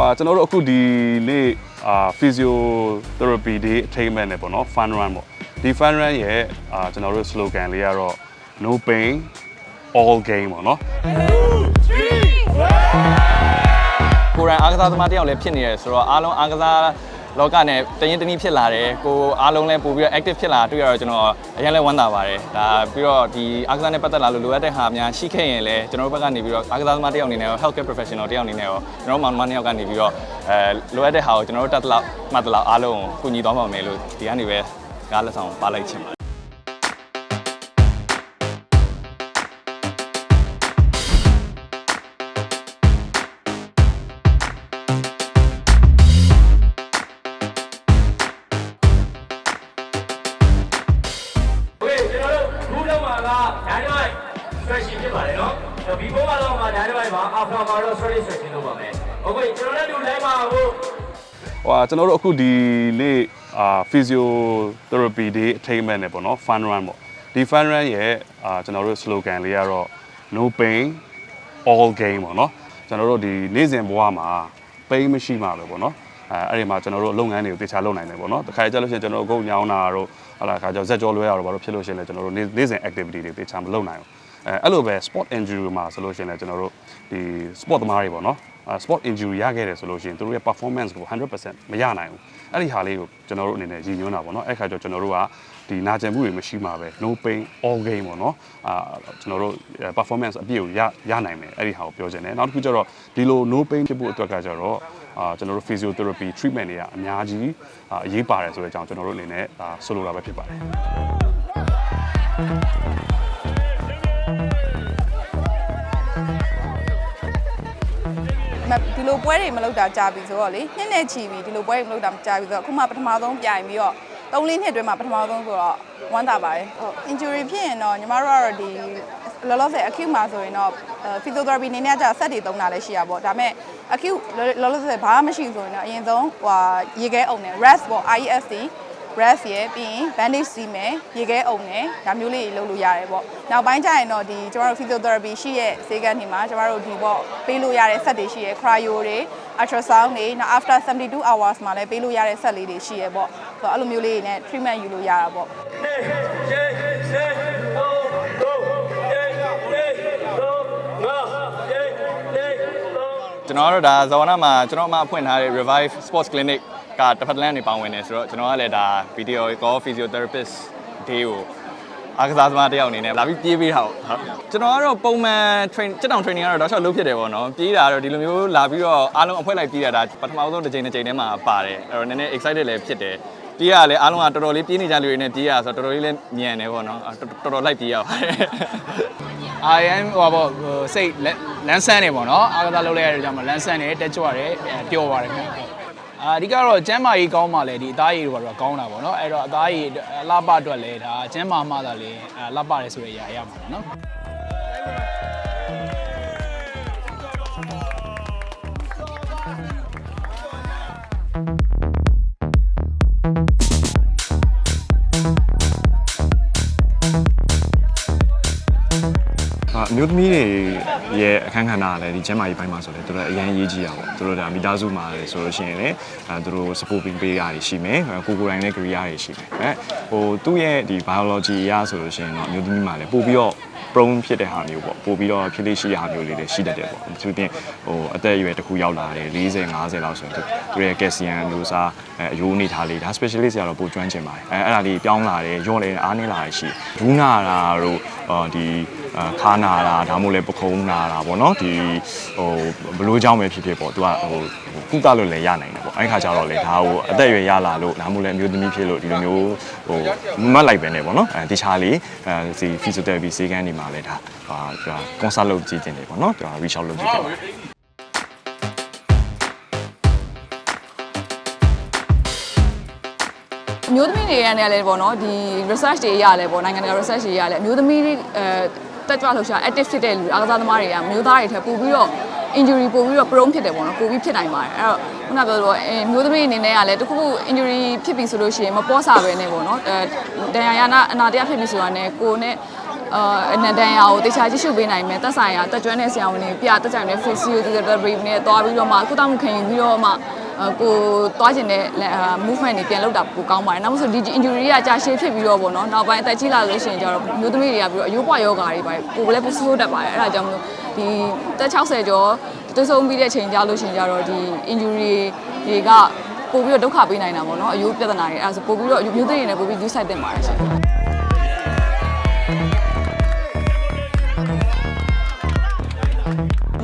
ဟာကျွန်တော်တို့အခုဒီနေ့အာ physiotherapy day attainment နဲ့ပေါ့နော် fun run ပေါ့ဒီ fun run ရဲ့အာကျွန်တော်တို့ slogan လေးကတော့ no pain all gain ပေါ့နော်ကိုရန်အားကစားသမားတစ်ယောက်လည်းဖြစ်နေတယ်ဆိုတော့အားလုံးအားကစား လောကနဲ့တရင်တနည်းဖြစ်လာတယ်ကိုအားလုံးလည်းပို့ပြီးတော့ active ဖြစ်လာတွေ့ရတော့ကျွန်တော်အရင်လည်းဝမ်းသာပါတယ်ဒါပြီးတော့ဒီအားကစားနဲ့ပတ်သက်လာလို့လိုအပ်တဲ့ဟာများရှိခဲ့ရင်လည်းကျွန်တော်တို့ဘက်ကနေပြီးတော့အားကစားသမားတစ်ယောက်အနေနဲ့ရော healthcare professional တစ်ယောက်အနေနဲ့ရောကျွန်တော်တို့မောင်နှမတစ်ယောက်ကနေပြီးတော့အဲလိုအပ်တဲ့ဟာကိုကျွန်တော်တို့တတ်တလောက်မှတ်တလောက်အားလုံးကိုကူညီသွားပါမယ်လို့ဒီကနေပဲကားလက်ဆောင်ပါလိုက်ချင်ပါတယ် ဆိုဒီဘောကတော့မှဒါတစ်ပိုင်းမှာ after မှာတော့ sorry ဆိုချင်းလုပ်ပါမယ်။ဟုတ်ကဲ့ကျွန်တော်လည်းဒီ live မှာဟိုဟိုကျွန်တော်တို့အခုဒီနေ့အာ physiotherapy day attainment နဲ့ပေါ့နော် fun run ပေါ့ဒီ fun run ရဲ့အာကျွန်တော်တို့ slogan လေးကတော့ no pain all gain ပေါ့နော်ကျွန်တော်တို့ဒီနေ့စဉ်ဘဝမှာ pain မရှိမှပဲပေါ့နော်အဲအဲ့ဒီမှာကျွန်တော်တို့လုပ်ငန်းတွေကိုတေချာလုပ်နိုင်တယ်ပေါ့နော်တခါကြလို့ရှိရင်ကျွန်တော်တို့အကုန်ညောင်းတာတို့ဟလာခါကြောဇက်ကြောလွဲရတော့ဘာလို့ဖြစ်လို့ရှိရင်လည်းကျွန်တော်တို့နေ့စဉ် activity တွေတေချာမလုပ်နိုင်ဘူး အဲအဲ့လိုပဲ sport injury မှာဆိုလို့ရှိရင်လည်းကျွန်တော်တို့ဒီ sport သမားတွေပေါ့နော်အဲ sport injury ရခဲ့တယ်ဆိုလို့ရှိရင်သူတို့ရဲ့ performance ကို100%မရနိုင်ဘူးအဲ့ဒီဟာလေးကိုကျွန်တော်တို့အနေနဲ့ရည်ညွှန်းတာပေါ့နော်အဲ့ခါကျတော့ကျွန်တော်တို့ကဒီနာကျင်မှုတွေမရှိမှာပဲ no pain all gain ပေါ့နော်အာကျွန်တော်တို့ performance အပြည့်ကိုရရနိုင်မယ်အဲ့ဒီဟာကိုပြောချင်တယ်နောက်တစ်ခုကျတော့ဒီလို no pain ဖြစ်ဖို့အတွက်ကကျတော့အာကျွန်တော်တို့ physiotherapy treatment တွေကအများကြီးအာအရေးပါတယ်ဆိုတဲ့အကြောင်းကျွန်တော်တို့အနေနဲ့ဒါဆိုလိုတာပဲဖြစ်ပါတယ် ဒီလိုပွဲတွေမလုပ်တာကြာပြီဆိုတော့လေနှစ်နဲ့ချီပြီဒီလိုပွဲတွေမလုပ်တာကြာပြီဆိုတော့အခုမှပထမဆုံးပြိုင်ပြီးတော့၃လေးနှစ်အတွင်းမှာပထမဆုံးဆိုတော့ဝမ်းသာပါတယ်ဟုတ် injury ဖြစ်ရင်တော့ညီမတို့ကတော့ဒီလောလောဆယ် acute မှာဆိုရင်တော့ physiotherapy အနေနဲ့ကြာဆက်တွေသုံးတာလည်းရှိရပါဘောဒါပေမဲ့ acute လောလောဆယ်ဘာမှမရှိဘူးဆိုရင်တော့အရင်ဆုံးဟိုရေခဲအုံနဲ့ rest ပေါ့ IEST rest ရယ်ပြီးရင် bandage စီးမယ်ရေခဲအုံနဲ့ဒါမျိုးလေးတွေလုပ်လို့ရတယ်ပေါ့နောက်ပိုင်းကျရင်တော့ဒီကျမတို့ physiotherapy ရှိရဲ့ဈေးကန်ဒီမှာကျမတို့ဒီပေါ့ပေးလို့ရတဲ့ set တွေရှိရဲ့ cryo တွေ ultrasound တွေနောက် after 72 hours မှာလည်းပေးလို့ရတဲ့ set လေးတွေရှိရဲ့ပေါ့ဆိုတော့အဲ့လိုမျိုးလေးတွေနဲ့ treatment ယူလို့ရတာပေါ့နေရှေရှေဟိုဟိုယေယေဟိုငါယေယေဟိုကျွန်တော်ကတော့ဒါဇော်ဝနာမှာကျွန်တော်အမှဖွင့်ထားတဲ့ Revive Sports Clinic ကတစ်ဖက်တစ်လမ်းနေပေါင်းဝင်နေဆိုတော့ကျွန်တော်ကလည်းဒါ video call physiotherapist day ကိုအားကစားသမားတစ်ယောက်အနေနဲ့လာပြီးပြေးပေးတာပေါ့ဟုတ်ကျွန်တော်ကတော့ပုံမှန် train တက်တောင် training ကတော့တော့ချက်လုပ်ဖြစ်တယ်ပေါ့နော်ပြေးတာကတော့ဒီလိုမျိုးလာပြီးတော့အားလုံးအဖွဲလိုက်ပြေးရတာပထမဆုံးတစ်ချိန်တစ်ချိန်တည်းမှာပါတယ်အဲ့တော့နည်းနည်း excited လည်းဖြစ်တယ်ပြေးရလဲအားလုံးကတော်တော်လေးပြေးနေကြလူတွေနဲ့ပြေးရဆိုတော့တော်တော်လေးလည်းညံတယ်ပေါ့နော်အဲ့တော်တော်လိုက်ပြေးရပါတယ်အာရန်ဟိုပါပေါ့ဟိုစိတ်လက်လန်းဆန်းနေပေါ့နော်အားကစားလုပ်လိုက်ရတဲ့ကြောင့်မလန်းဆန်းနေတက်ကြွတယ်အဲပျော်ပါတယ်ခင်ဗျ အာအဓိကတော့ကျမ်းမာရေးကောင်းမှလည်းဒီအသားရည်တွေကတော့ကောင်းတာပေါ့နော်အဲ့တော့အသားရည်အလှပအတွက်လည်းဒါကျမ်းမာမှသာလေအလှပတယ်ဆိုတဲ့အရာရမှာပေါ့နော် အာအမျိုးသမီးတွေရဲ့အခန်းကဏ္ဍကလည်းဒီကျန်းမာရေးပိုင်းမှာဆိုလည်းသူတို့အရန်ရေးကြီးတာပေါ့သူတို့ဒါမိသားစုမှာလည်းဆိုလို့ရှိရင်လည်းအဲသူတို့ supporting ပေးရတွေရှိမယ်ကိုကိုယ်တိုင်လည်း career တွေရှိမယ်အဲဟိုသူ့ရဲ့ဒီ biology အရဆိုလို့ရှိရင်တော့အမျိုးသမီးမှာလည်းပို့ပြီးတော့ prone ဖြစ်တဲ့ဟာမျိုးပေါ့ပို့ပြီးတော့ဖြစ်လေးရှိတဲ့ဟာမျိုးလေးတွေရှိတတ်တယ်ပေါ့သူပြင်ဟိုအသက်အရွယ်တစ်ခုရောက်လာတယ်40 50လောက်ဆိုရင်သူသူရဲ့ calcium မျိုးစားအဲအယိုးအနေထားလေးဒါ specialist ကတော့ပိုကျွမ်းကျင်ပါတယ်အဲအဲ့ဒါလေးပြောင်းလာတယ်ရော့တယ်အားနေလာတယ်ရှိဒူးနာတာတို့အော်ဒီအာ ခါနာတာဒါမှမဟုတ်လည်းပခုံးနာတာပေါ့နော်ဒီဟိုဘလို့ကြောင်းပဲဖြစ်ဖြစ်ပေါ့သူကဟိုကုသလို့လည်းရနိုင်တယ်ပေါ့အဲ့ခါကျတော့လေဒါဟိုအသက်အရွယ်ရလာလို့ဒါမှမဟုတ်လည်းအမျိုးသမီးဖြစ်လို့ဒီလိုမျိုးဟိုမတ်လိုက်ပဲねပေါ့နော်အဲတခြားလေးအဲဒီ physiotherapy စေကန်းဒီမှာလည်းဒါဟာသူက consult လုပ်ကြည့်တင်တယ်ပေါ့နော်သူက reach out လုပ်ကြည့်တယ်အမျိုးသမီးတွေရတဲ့လည်းပေါ့နော်ဒီ research တွေရလဲပေါ့နိုင်ငံတကာ research တွေရလဲအမျိုးသမီးတွေအဲ တက်ကြွလှုပ်ရှား active ဖြစ်တဲ့လူအားကစားသမားတွေကမျိုးသားတွေထက်ပိုပြီးတော့ injury ပိုပြီးတော့ prone ဖြစ်တယ်ပေါ့နော်ပိုပြီးဖြစ်နိုင်ပါတယ်အဲ့တော့ခုနပြောလို့အဲမျိုးသမီးအနေနဲ့ကလည်းတခုခု injury ဖြစ်ပြီဆိုလို့ရှိရင်မပေါ်စာပဲနဲ့ပေါ့နော်အဲဒဏ်ရာရနာအနာတရားဖြစ်ပြီဆိုတာနဲ့ကိုယ်နဲ့အာအနဒန်ယာကိုတေချာကြည့်ရှုပေးနိုင်မယ်တက်ဆိုင်ရာတက်ကျွမ်းတဲ့ဆရာဝန်တွေပြတက်ကြိုင်တဲ့ physiotherapy နဲ့သွားပြီးတော့မှကုသမှုခံယူပြီးတော့မှအာ ကိုသွားကျင်တဲ့ movement တွေပြန်လုပ်တာပိုကောင်းပါတယ်နောက်ဆိုဒီ injury ကကြာရှည်ဖြစ်ပြီးတော့ပေါ့နော်နောက်ပိုင်းအသက်ကြီးလာလို့ရှိရင်ကျတော့မျိုးသမီးတွေကပြီးတော့အယိုးပွားယောဂါတွေပါတယ်ပိုလည်းပိုဆိုးတတ်ပါတယ်အဲ့ဒါကြောင့်မလို့ဒီတက်60ကျော်တွေ့ဆုံပြီးတဲ့အချိန်ကြာလို့ရှိရင်ကျတော့ဒီ injury တွေကပို့ပြီးတော့ဒုက္ခပေးနိုင်တာပေါ့နော်အယိုးပြဿနာတွေအဲ့ဒါဆိုပို့ပြီးတော့မျိုးသမီးတွေနဲ့ပို့ပြီး use ဆိုင်တင်ပါတယ်ရှင်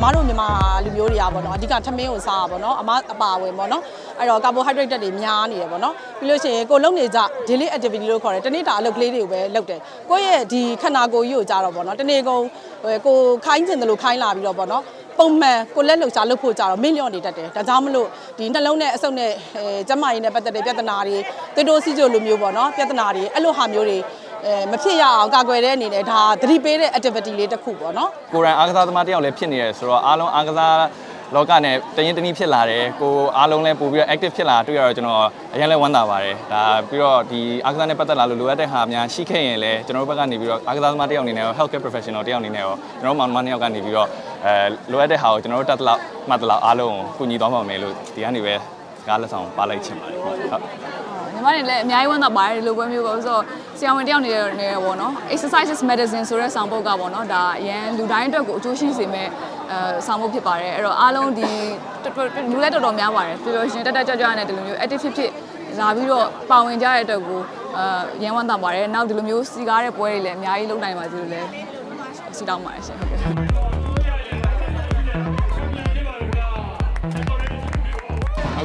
မားတို့မြန်မာလူမျိုးတွေကပေါ့နော်အဓိကထမင်းကိုစားတာပေါ့နော်အမအပါဝင်ပေါ့နော်အဲ့တော့ carbohydrate တွေများနေတယ်ပေါ့နော်ပြီးလို့ရှိရင်ကိုလုံနေကြ daily activity လို့ခေါ်တယ်တနေ့တာအလုပ်ကလေးတွေကိုပဲလုပ်တယ်ကိုယ့်ရဲ့ဒီခန္ဓာကိုယ်ကြီးကိုကြတော့ပေါ့နော်တနေ့ကုန်ဟိုကိုခိုင်းကျင်တယ်လို့ခိုင်းလာပြီးတော့ပေါ့နော်ပုံမှန်ကိုလက်လှုပ်ရှားလုပ်ဖို့ကြတော့မင်းလျော့နေတတ်တယ်ဒါကြောင့်မလို့ဒီနှလုံးနဲ့အဆုတ်နဲ့အဲကျန်းမာရေးနဲ့ပတ်သက်တဲ့ပြဿနာတွေသွေးတိုးစီးကျိုလိုမျိုးပေါ့နော်ပြဿနာတွေအဲ့လိုဟာမျိုးတွေ အဲမဖြစ်ရအောင်ကာကွယ်တဲ့အနေနဲ့ဒါသတိပေးတဲ့ activity လေးတစ်ခုပေါ့နော်ကိုရန်အားကစားသမားတစ်ယောက်လည်းဖြစ်နေတယ်ဆိုတော့အားလုံးအားကစားလောကနဲ့တရင်တနည်းဖြစ်လာတယ်ကိုအားလုံးလည်းပို့ပြီးတော့ active ဖြစ်လာတွေ့ရတော့ကျွန်တော်အရင်လည်းဝမ်းသာပါတယ်ဒါပြီးတော့ဒီအားကစားနဲ့ပတ်သက်လာလို့လိုအပ်တဲ့ဟာများရှိခဲ့ရင်လည်းကျွန်တော်တို့ဘက်ကနေပြီးတော့အားကစားသမားတစ်ယောက်အနေနဲ့ရော healthcare professional တစ်ယောက်အနေနဲ့ရောကျွန်တော်တို့မောင်နှမတစ်ယောက်ကနေပြီးတော့အဲလိုအပ်တဲ့ဟာကိုကျွန်တော်တို့တတ်တလောက်မှတ်တလောက်အားလုံးကိုကူညီသွားမှာမယ်လို့ဒီကနေပဲစကားလက်ဆောင်ပါလိုက်ချင်ပါတယ်ဟုတ်ညီမတွေလည်းအများကြီးဝမ်းသာပါတယ်ဒီလိုပွဲမျိုးပေါ့ဆိုတော့ ဆရာဝန်တယောက်နေနေပေါ့နော် exercises medicine ဆိုတဲ့ဆောင်ပုဒ်ကပေါ့နော်ဒါအရန်လူတိုင်းအတွက်ကိုအကျိုးရှိစေမဲ့အဲဆောင်ပုဒ်ဖြစ်ပါတယ်အဲ့တော့အားလုံးဒီလူလည်းတော်တော်များပါတယ်ပြီးလို့ရှိရင်တက်တက်ကြွကြွနဲ့ဒီလိုမျိုး active ဖြစ်ဖြစ်လာပြီးတော့ပါဝင်ကြတဲ့အတွက်ကိုအဲရန်ဝမ်းသာပါတယ်နောက်ဒီလိုမျိုးစီကားတဲ့ပွဲတွေလည်းအများကြီးလုပ်နိုင်ပါစေလို့လည်းဆုတောင်းပါတယ်ရှင်ဟုတ်ကဲ့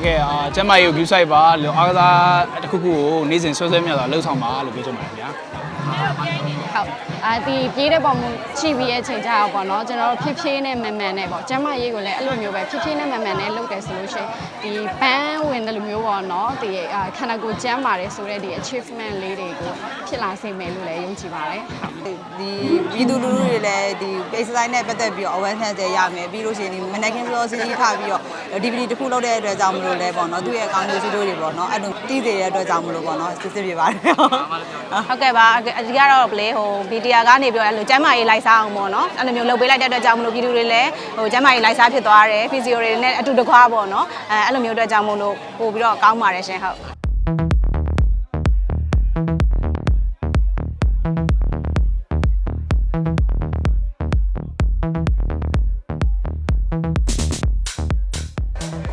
ဟုတ်ကဲ့အာကျမကြီးကို view site ပါလို့အားကစားတစ်ခုခုကိုနေ့စဉ်ဆွဲဆွဲမြတ်စွာလှုပ်ဆောင်ပါလို့ပြောချင်ပါတယ်ခင်ဗျာဟုတ်အာဒီပြေးတဲ့ပုံချီပြီးရဲ့ချိန်ကြအောင်ပေါ့နော်ကျွန်တော်တို့ဖြည်းဖြည်းနဲ့မှန်မှန်နဲ့ပေါ့ကျမရေးကိုလည်းအဲ့လိုမျိုးပဲဖြည်းဖြည်းနဲ့မှန်မှန်နဲ့လုပ်တယ်ဆိုလို့ရှိရင်ဒီပန်းဝင်တယ်လို့မျိုးပေါ့နော်ဒီခန္ဓာကိုယ်ကျန်းမာတယ်ဆိုတဲ့ဒီ achievement လေးတွေကိုဖြစ်လာစေမယ်လို့လည်းယုံကြည်ပါတယ်ဟုတ်ဒီပြည်သူလူထုတွေလည်းဒီ space design နဲ့ပတ်သက်ပြီးတော့ awareness တွေရမယ်ပြီးလို့ရှိရင်ဒီမနက်ခင်းစောစောစီးထပြီးတော့ DVD တစ်ခုလုပ်တဲ့အတွက်ကြောင့်မလို့လဲပေါ့နော်သူ့ရဲ့အကောင်းကျိုးစီးကျိုးတွေပေါ့နော်အဲ့လိုတည်စေတဲ့အတွက်ကြောင့်မလို့ပေါ့နော်စစ်စစ်ပြပါတယ်ဟုတ်ကဲ့ပါအဒီကတော့ဗလေဟိုဗီဒီယာကနေပြောအဲ့လိုကျမ်းမာရေးလိုက်စားအောင်ပေါ့နော်အဲ့လိုမျိုးလုပ်ပေးလိုက်တဲ့အတွက်ကြောင့်မလို့ပြည်သူတွေလည်းဟိုကျမ်းမာရေးလိုက်စားဖြစ်သွားတယ်ဖီဇီယိုတွေနဲ့အတူတကွာပေါ့နော်အဲအဲ့လိုမျိုးအတွက်ကြောင့်မလို့ပို့ပြီးတော့ကောင်းပါတယ်ရှင်ဟုတ်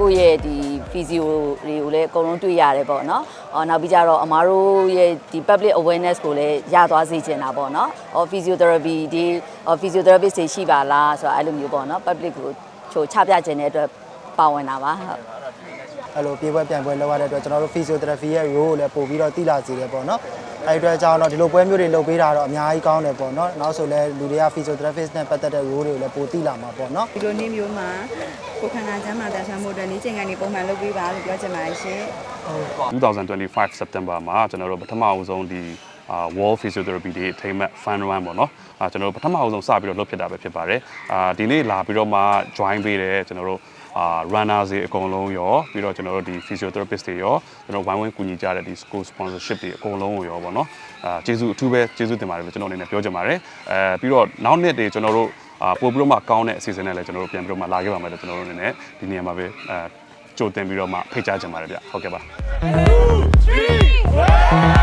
ကိုယ့်ရဲ့ဒီ physio တွေကိုလည်းအကုန်လုံးတွေ့ရတယ်ပေါ့နော်။အော်နောက်ပြီးကြတော့အမားတို့ရဲ့ဒီ public awareness ကိုလည်းရသွားစေချင်တာပေါ့နော်။အော် physiotherapy ဒီအော် physiotherapist တွေရှိပါလားဆိုတော့အဲ့လိုမျိုးပေါ့နော်။ public ကိုချိုချပြခြင်းတဲ့အတွက်ပါဝင်တာပါဟုတ်အဲ့လိုပြေးပွဲပြန်ပွဲလောက်ရတဲ့အတွက်ကျွန်တော်တို့ physiotherapy ရဲ့ role ကိုလည်းပို့ပြီးတော့သိလာစေတယ်ပေါ့နော် အဲ့ဒီအတွက်ကြောင့်တော့ဒီလိုပွဲမျိုးတွေလုပ်ပေးတာတော့အများကြီးကောင်းတယ်ပေါ့နော်နောက်ဆိုလဲလူတွေက physiotherapist နဲ့ပတ်သက်တဲ့ role တွေကိုလည်းပိုသိလာမှာပေါ့နော်ဒီလိုနေ့မျိုးမှာကိုခန္ဓာကျမ်းမာတန်ဆန်းမှုအတွက်နေ့ချိန်ကနေပုံမှန်လုပ်ပေးပါလို့ပြောချင်ပါတယ်ရှင်2025 September မှာကျွန်တော်တို့ပထမအဦးဆုံးဒီအာ wall physiotherapy တွေ attainment fun run ပေါ့နော်အာကျွန်တော်တို့ပထမအဦးဆုံးစပြီးတော့လုပ်ဖြစ်တာပဲဖြစ်ပါတယ်အာဒီနေ့လာပြီးတော့မှ join ပေးတယ်ကျွန်တော်တို့ အာ runner တွေအကုန်လုံးရောပြီးတော့ကျွန်တော်တို့ဒီ physiotherapist တွေရောကျွန်တော်ဝိုင်းဝန်းကူညီကြတဲ့ဒီ school sponsorship တွေအကုန်လုံးကိုရောပေါ့နော်အာကျေးဇူးအထူးပဲကျေးဇူးတင်ပါတယ်လို့ကျွန်တော်အနေနဲ့ပြောချင်ပါတယ်အဲပြီးတော့နောက်နှစ်တွေကျွန်တော်တို့အာပို့ပြီးတော့မှကောင်းတဲ့အစီအစဉ်နဲ့လည်းကျွန်တော်တို့ပြန်ပြီးတော့မှလာခဲ့ပါမယ်လို့ကျွန်တော်တို့အနေနဲ့ဒီနေရာမှာပဲအဲကြိုတင်ပြီးတော့မှဖိတ်ကြားချင်ပါတယ်ဗျဟုတ်ကဲ့ပါ Three, one.